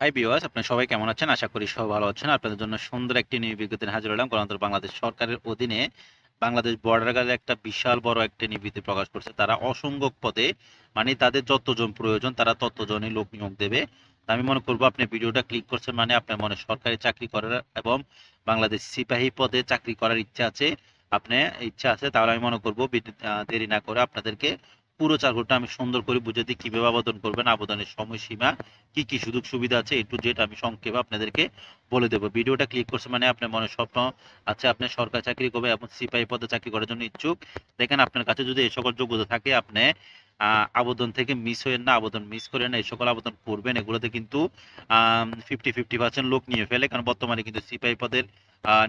High বিওয়াস আপনারা সবাই কেমন আছেন? আশা করি সবাই ভালো আছেন। আপনাদের জন্য সুন্দর একটি নিয়োগ বিজ্ঞপ্তি হাজির হলাম গণতন্ত্র বাংলাদেশ সরকারের অধীনে। বাংলাদেশ বর্ডার গার্ডে একটা বিশাল বড় একটা নিবৃত্তি প্রকাশ করছে। তারা অসংখ্য পদে মানে তাদের যতজন প্রয়োজন, তারা ততজনই লোক নিয়োগ দেবে। আমি মনে করব আপনি ভিডিওটা ক্লিক করছেন মানে আপনার মনে সরকারি চাকরি করার এবং বাংলাদেশ সিপাহী পদে চাকরি করার ইচ্ছা আছে। আপনি ইচ্ছা আছে, তাহলে আমি মনে করব দেরি না করে আপনাদেরকে পুরো চাকরিটা আমি সুন্দর করে বুঝে দিই, কীভাবে আবেদন করবেন, আবেদনের সময়সীমা, কি কি সুযোগ সুবিধা আছে একটু যেটা আমি সংক্ষেপে আপনাদেরকে বলে দেবো। ভিডিওটা ক্লিক করছে মানে আপনার মনে স্বপ্ন আছে, আপনি সরকারি চাকরি করবে এবং সিপাহী পদে চাকরি করার জন্য ইচ্ছুক। দেখেন আপনার কাছে যদি এই সকল যোগ্যতা থাকে, আপনি আবেদন থেকে মিস হয়ে না, আবেদন মিস করে না, এই সকল আবেদন করবেন, এগুলোতে কিন্তু ফিফটি ফিফটি পার্সেন্ট লোক নিয়ে ফেলে, কারণ বর্তমানে কিন্তু সিপাহী পদের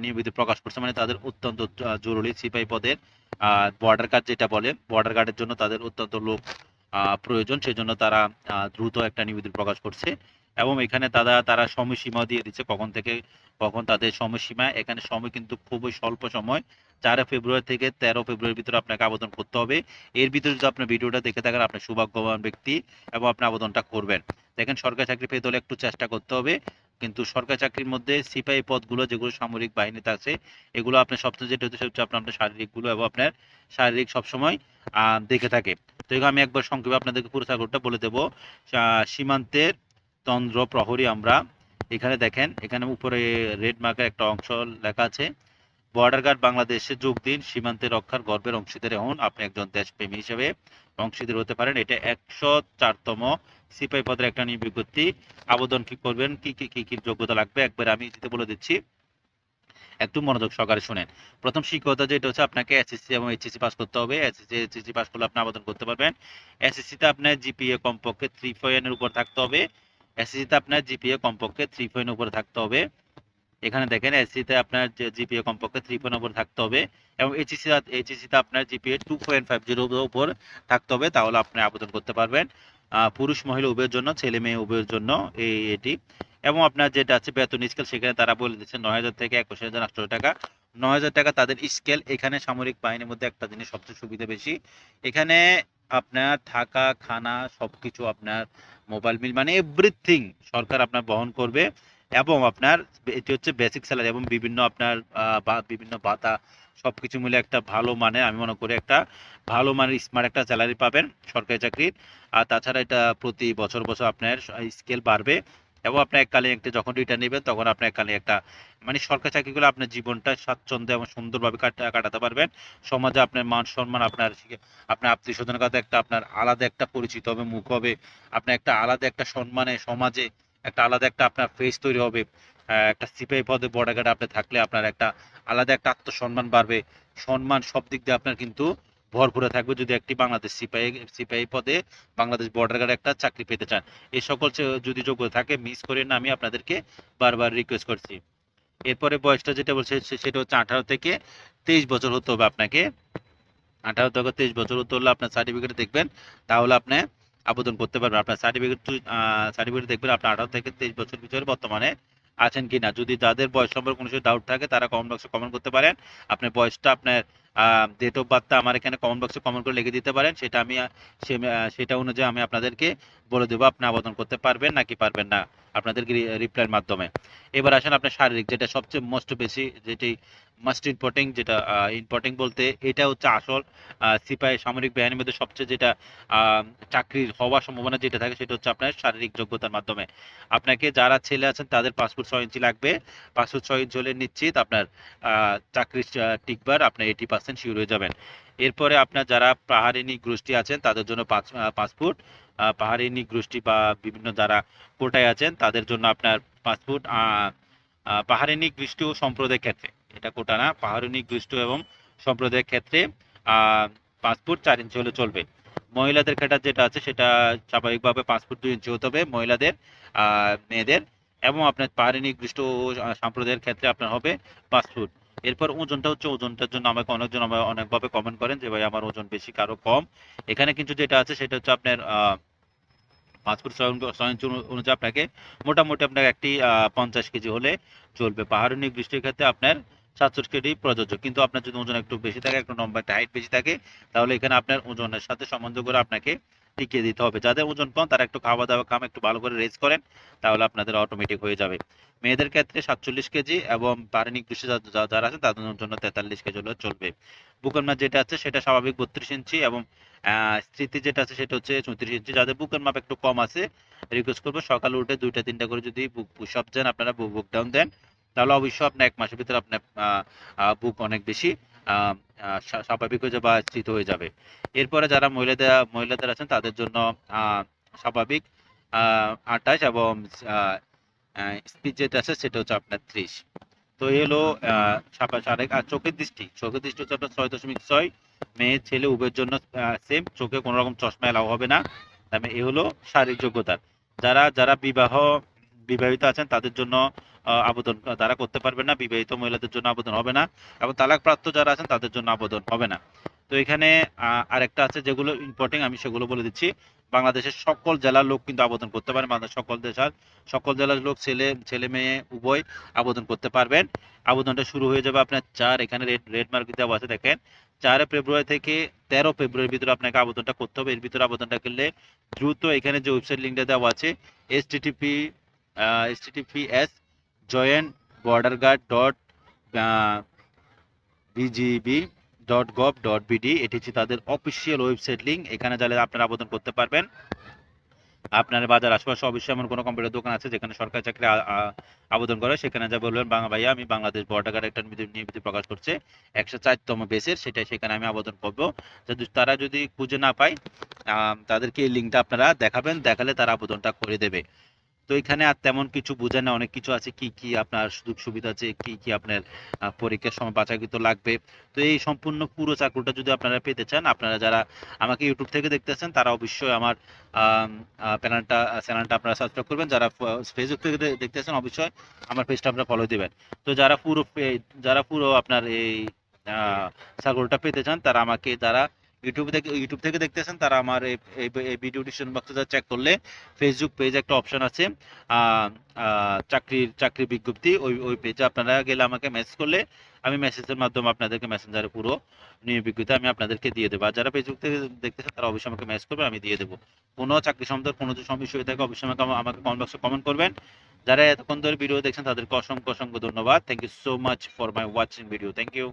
নিয়মিত প্রকাশ করছে মানে তাদের অত্যন্ত জরুরি সিপাহী পদের বর্ডার গার্ড যেটা বলে বর্ডার গার্ডের জন্য তাদের অত্যন্ত লোক প্রয়োজন, সেজন্য তারা দ্রুত একটা নিবেদন প্রকাশ করছে। এবং এখানে তারা তারা সময়সীমা দিয়ে দিচ্ছে কখন থেকে, কখন তাদের সময়সীমা। এখানে সময় কিন্তু খুবই স্বল্প সময়। চার ফেব্রুয়ারি থেকে তেরো ফেব্রুয়ারির ভিতরে আপনাকে আবেদন করতে হবে। এর ভিতরে যদি আপনার ভিডিওটা দেখে থাকেন, আপনি সৌভাগ্যবান ব্যক্তি এবং আপনি আবেদনটা করবেন। দেখেন, সরকারি চাকরি পেতে হলে একটু চেষ্টা করতে হবে। কিন্তু সরকারি চাকরির মধ্যে সিপাহী পদগুলো, যেগুলো সামরিক বাহিনীতে আছে, এগুলো আপনার সবচেয়ে যেটা হচ্ছে হচ্ছে আপনার আপনার শারীরিক এবং আপনার শারীরিক সবসময় দেখে থাকে। তো আমি একবার সংক্ষেপে আপনাদেরকে পুরো চাকরিটা বলে দেবো। সীমান্তের তন্দ্র প্রহরী আমরা। এখানে দেখেন, এখানে উপরে রেড মার্কের একটা অংশ লেখা আছে। বর্ডার গার্ড বাংলাদেশে যোগ দিন, সীমান্তে রক্ষার গর্বের অংশীদার হন। আপনি একজন দেশপ্রেমী হিসেবে অংশীদার হতে পারেন। এটা একশো চারতম সিপাহী পদের একটা নিয়োগ বিজ্ঞপ্তি। আবেদন কি করবেন? কি কি কি কি যোগ্যতা লাগবে? একবার আমি দিতে বলে দিচ্ছি। একটু মনোযোগ সহকারে শুনেন। প্রথম শিক্ষকতা যেটা হচ্ছে আপনাকে এসএসসি এবং এইচএসসি পাস করতে হবে। এসএসসি এইচএসসি পাস করলে আপনি আবেদন করতে পারবেন। এসএসসি তে আপনার জিপিএ কমপক্ষে থ্রি এর উপর থাকতে হবে। এসএসসি তে আপনার জিপিএ কমপক্ষে থ্রি এর উপর থাকতে হবে। এখানে দেখেন এসএসসি তে আপনার জিপিএ কমপক্ষে থ্রি পয়েন্ট উপর থাকতে হবে এবং এইচএসসি এইচএসসি তে আপনার জিপিএ টু পয়েন্ট ফাইভ জিরোর উপর থাকতে হবে, তাহলে আপনি আবেদন করতে পারবেন। পুরুষ, মহিলা, উভয়ের জন্য, ছেলে, মেয়ে, উভয়ের জন্য এই এটি। এবং আপনার যেটা আছে বেতন স্কেল সেখানে তারা বলে দিচ্ছে নয় হাজার থেকে একুশ হাজার আটশো টাকা। নয় হাজার টাকা তাদের স্কেল এখানে সামরিক বাহিনীর মধ্যে একটা জিনিস সবচেয়ে সুবিধা বেশি। এখানে আপনার থাকা, খানা, সবকিছু আপনার মোবাইল বিল মানে এভরিথিং সরকার আপনার বহন করবে এবং আপনার এটি হচ্ছে বেসিক স্যালারি এবং বিভিন্ন আপনার বিভিন্ন ভাতা সবকিছু মিলে একটা ভালো মানে আমি মনে করি একটা ভালো মানের স্মার্ট একটা স্যালারি পাবেন সরকারি চাকরির। আর তাছাড়া এটা প্রতি বছর বছর আপনার স্কেল বাড়বে। এবং আপনি এককালীন একটা যখন রিটার্ন নেবেন, তখন আপনি এককালীন একটা মানে সরকারি চাকরিগুলো আপনার জীবনটা স্বাচ্ছন্দ্য এবং সুন্দরভাবে কাটা- কাটাতে পারবেন। সমাজে আপনার মান সম্মান, আপনার আপনার আত্মীয় স্বজনের কাছে একটা আপনার আলাদা একটা পরিচিত হবে, মুখ হবে। আপনার একটা আলাদা একটা সম্মানে, সমাজে একটা আলাদা একটা আপনার ফেস তৈরি হবে। একটা সিপাহী পদে বর্ডার গার্ডে আপনি থাকলে আপনার একটা আলাদা একটা আত্মসম্মান বাড়বে। সম্মান সব দিক দিয়ে আপনার কিন্তু ভরপুরে থাকবে যদি একটি বাংলাদেশ সিপাহী সিপাহী পদে বাংলাদেশ বর্ডার গার্ডে একটা চাকরি পেতে চান। এই সকল যদি যোগ্য থাকে মিস করে না আমি আপনাদেরকে বারবার রিকোয়েস্ট করছি। এরপরে বয়সটা যেটা বলছে সেটা হচ্ছে আঠারো থেকে তেইশ বছর হতে হবে আপনাকে। আঠারো থেকে তেইশ বছর হতে হলে আপনার সার্টিফিকেট দেখবেন, তাহলে আপনি আবেদন করতে পারবেন। আপনার সার্টিফিকেট সার্টিফিকেট দেখবেন আপনার আঠারো থেকে তেইশ বছর ভিতরে বর্তমানে আছেন কিনা। যদি যাদের বয়স সম্পর্কে কোনো ডাউট থাকে, তারা কমেন্ট বক্সে কমেন্ট করতে পারেন। আপনার বয়সটা আপনার ডেট অফ বার্থটা আমার এখানে কমেন্ট বক্সে কমেন্ট করে লিখে দিতে পারেন। সেটা আমি সেটা অনুযায়ী আমি আপনাদেরকে বলে দেবো। আপনি আবেদন করতে পারবেন নাকি পারবেন না আপনাদেরকে রিপ্লাইয়ের মাধ্যমে। এবার আসেন আপনার শারীরিক, যেটা সবচেয়ে মোস্ট বেশি, যেটি মাস্ট ইম্পর্টেন্ট যেটা ইম্পর্টেন্ট বলতে এটা হচ্ছে আসল সিপাহী সামরিক বাহিনীর মধ্যে সবচেয়ে যেটা চাকরির হওয়ার সম্ভাবনা যেটা থাকে সেটা হচ্ছে আপনার শারীরিক যোগ্যতার মাধ্যমে। আপনাকে যারা ছেলে আছেন তাদের পাসপোর্ট ছয় ইঞ্চি লাগবে। পাসপোর্ট ছয় ইঞ্চি হলে নিশ্চিত আপনার চাকরির টিকবার, আপনার এইটি পার্সেন্ট শিওর হয়ে যাবেন। এরপরে আপনার যারা পাহাড়িনী গোষ্ঠী আছেন, তাদের জন্য পাঁচ পাসপোর্ট। পাহাড়িনী গোষ্ঠী বা বিভিন্ন যারা কোটায় আছেন, তাদের জন্য আপনার পাসপোর্ট পাহাড়িনী গোষ্ঠী ও সম্প্রদায়ের ক্ষেত্রে। এটা কোটা না পাহাড়িনী গোষ্ঠী এবং সম্প্রদায়ের ক্ষেত্রে পাসপোর্ট চার ইঞ্চি হলে চলবে। মহিলাদের ক্ষেত্রে যেটা আছে, সেটা স্বাভাবিকভাবে পাসপোর্ট দুই ইঞ্চি হতে হবে, মহিলাদের মেয়েদের। এবং আপনার পাহাড়িনী গোষ্ঠী ও সম্প্রদায়ের ক্ষেত্রে আপনার হবে পাসপোর্ট। এরপর ওজনটা হচ্ছে ওজনটার জন্য আমাকে অনেকজন আমার অনেকভাবে কমেন্ট করেন যে ভাই আমার ওজন বেশি কারও কম। এখানে কিন্তু যেটা আছে সেটা হচ্ছে আপনার আহ, পাসপোর্ট ছয় অনুযায়ী আপনাকে মোটামুটি আপনার একটি পঞ্চাশ কেজি হলে চলবে। পাহাড়ি বৃষ্টির ক্ষেত্রে আপনার সাতষট্টি কেজি প্রযোজ্য। কিন্তু আপনার যদি ওজন একটু বেশি থাকে একটু লম্বা হাইট বেশি থাকে তাহলে এখানে আপনার ওজনের সাথে সম্বন্ধ করে আপনাকে টিকিয়ে দিতে হবে। যাদের ওজন কম, তারা একটু খাওয়া দাওয়া, কাম একটু ভালো করে রেস্ট করেন, তাহলে আপনাদের অটোমেটিক হয়ে যাবে। মেয়েদের ক্ষেত্রে সাতচল্লিশ কেজি এবং পারিনিক দৃষ্টি যারা আছে তাদের জন্য তেতাল্লিশ কেজি হলে চলবে। বুকের মাপ যেটা আছে, সেটা স্বাভাবিক বত্রিশ ইঞ্চি এবং স্মৃতি যেটা আছে, সেটা হচ্ছে চৌত্রিশ ইঞ্চি। যাদের বুকের মাপ একটু কম আছে রিকোয়েস্ট করব সকালে উঠে দুইটা, তিনটা করে যদি বুক পুশ দেন, আপনারা বুক ডাউন দেন, তাহলে অবশ্যই আপনার এক মাসের ভিতরে আপনার বুক অনেক বেশি। স্বাভাবিক হয়ে যাবে বা স্থিত হয়ে যাবে। এরপরে যারা মহিলাদের মহিলাদের আছেন, তাদের জন্য স্বাভাবিক আঠাশ এবং স্পিড যেটা আছে, সেটা হচ্ছে আপনার ত্রিশ। তো এই হলো আর চোখের দৃষ্টি। চোখের দৃষ্টি হচ্ছে আপনার ছয় দশমিক ছয়। মেয়ে, ছেলে, উভয়ের জন্য সেম চোখে কোনো রকম চশমা এলাও হবে না। তবে এ হলো শারীরিক যোগ্যতা। যারা যারা বিবাহ বিবাহিত আছেন, তাদের জন্য আবেদন তারা করতে পারবে না, বিবাহিত মহিলাদের জন্য আবেদন হবে না এবং তালাকপ্রাপ্ত যারা আছেন, তাদের জন্য আবেদন হবে না। তো এখানে আরেকটা আছে যেগুলো ইম্পর্টেন্ট আমি সেগুলো বলে দিচ্ছি। বাংলাদেশের সকল জেলার লোক কিন্তু আবেদন করতে পারেন বাংলাদেশ সকল দেশের, সকল জেলার লোক ছেলে ছেলে মেয়ে, উভয় আবেদন করতে পারবেন। আবেদনটা শুরু হয়ে যাবে আপনার চার, এখানে রেড রেড মার্ক দেওয়া আছে, দেখেন। চার ফেব্রুয়ারি থেকে তেরো ফেব্রুয়ারির ভিতরে আপনাকে আবেদনটা করতে হবে। এর ভিতরে আবেদনটা করলে দ্রুত এখানে যে ওয়েবসাইট লিঙ্কটা দেওয়া আছে S joint border guard dot BGB dot gov dot BD এটি হচ্ছে তাদের অফিসিয়াল ওয়েবসাইট লিঙ্ক এখানে যারা আপনারা আবেদন করতে পারবেন। আপনার বাজার আশেপাশে অবশ্যই এমন কোনো কম্পিউটার দোকান আছে যেখানে সরকারি চাকরি আবেদন করে। সেখানে যা বলবেন, বাংলা ভাইয়া, আমি বাংলাদেশ বর্ডার গার্ড একটা নিবৃত্তি প্রকাশ করছে। একশো চারতম বেসের সেটা সেখানে আমি আবেদন করব। যদি তারা যদি খুঁজে না পায় তাদেরকে এই লিঙ্কটা আপনারা দেখাবেন। দেখালে তারা আবেদনটা করে দেবে। তো এখানে আর তেমন কিছু বোঝে না, অনেক কিছু আছে, কি কি আপনার সুযোগ সুবিধা আছে, কি কি আপনার পরীক্ষার সময় বাছাইকৃত লাগবে। তো এই সম্পূর্ণ পুরো চাকরিটা যদি আপনারা পেতে চান, আপনারা যারা আমাকে ইউটিউব থেকে দেখতেছেন, তারা অবশ্যই আমার চ্যানেলটা চ্যানেলটা আপনারা সাবস্ক্রাইব করবেন। যারা ফেসবুক থেকে দেখতেছেন, অবশ্যই আমার পেজটা আপনারা ফলো দিবেন। তো যারা পুরো যারা পুরো আপনার এই সার্কুলটা পেতে চান, তারা আমাকে, যারা ইউটিউব থেকে ইউটিউব থেকে দেখতেছেন, তারা আমার এই ভিডিও ডিসক্রিপশন বক্সে চেক করলে ফেসবুক পেজ একটা অপশন আছে চাকরির, চাকরি বিজ্ঞপ্তি, ওই ওই পেজে আপনারা গেলে আমাকে মেসেজ করলে আমি মেসেজের মাধ্যমে আপনাদেরকে মেসেঞ্জারে পুরো নিয়োগ বিজ্ঞপ্তি আমি আপনাদেরকে দিয়ে দেবো। আর যারা ফেসবুক থেকে দেখতেছেন, তারা অবশ্যই আমাকে মেসেজ করবে, আমি দিয়ে দেবো। কোনো চাকরি সম্বন্ধে, কোনো যদি সমস্যা হয়ে থাকে, অবশ্যই আমাকে আমাকে কমেন্ট বক্সে কমেন্ট করবেন। যারা এতক্ষণ ধরে ভিডিও দেখছেন, তাদেরকে অসংখ্য অসংখ্য ধন্যবাদ। Thank you so much for my watching video thank you